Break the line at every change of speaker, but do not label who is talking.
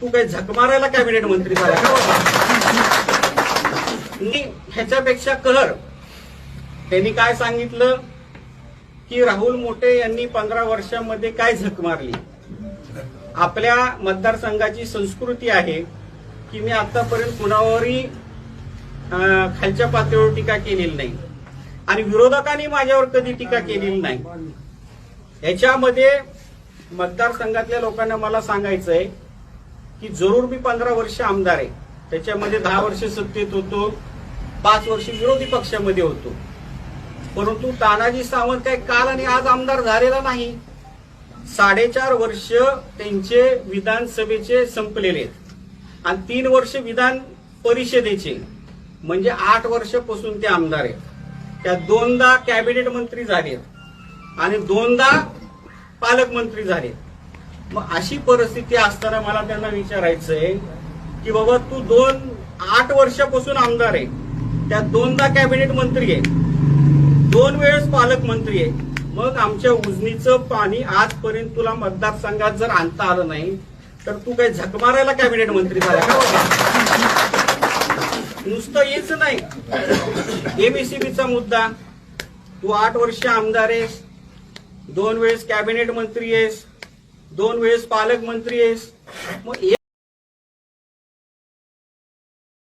तू काही झक मारायला कॅबिनेट मंत्री झाला ह्याच्यापेक्षा कहर त्यांनी काय सांगितलं? की राहुल मोठे यांनी पंधरा वर्षांमध्ये काय झक मारली? आपल्या मतदारसंघाची संस्कृती आहे की मी आतापर्यंत कुणावरही खालच्या पातळीवर टीका केलेली नाही. आणि विरोधकांनी माझ्यावर कधी टीका केलेली नाही. याच्यामध्ये मतदारसंघातल्या लोकांना मला सांगायचं आहे की जरूर मी पंधरा वर्ष आमदार आहे. त्याच्यामध्ये दहा वर्ष सत्तेत होतो पाच वर्ष विरोधी पक्षामध्ये होतो. परंतु तानाजी सावंत काय काल आणि आज आमदार झालेला नाही. साडेचार वर्ष त्यांचे विधानसभेचे संपलेले आहेत. आणि तीन वर्ष विधान परिषदेचे. म्हणजे आठ वर्षापासून ते आमदार आहेत. त्या दोनदा कॅबिनेट मंत्री झालेत. आणि दोनदा पालकमंत्री झालेत. मग अशी परिस्थिती असताना मला त्यांना विचारायचंय की बाबा तू दोन आठ वर्षापासून आमदार आहे. त्या दोनदा कॅबिनेट मंत्री आहे. दोन वेळेस पालकमंत्री आहे. मग आमच्या उजनीचं पाणी आजपर्यंत तुला मतदारसंघात जर आणता आलं नाही तर तू काही झकमारायला कॅबिनेट मंत्री झाला का बाबा? नुसतं हेच नाही. एबीसीबीचा मुद्दा तू आठ वर्ष आमदार आहेस. दोन वेळेस कॅबिनेट मंत्री आहेस. दोन वेळेस पालकमंत्री आहेस. मग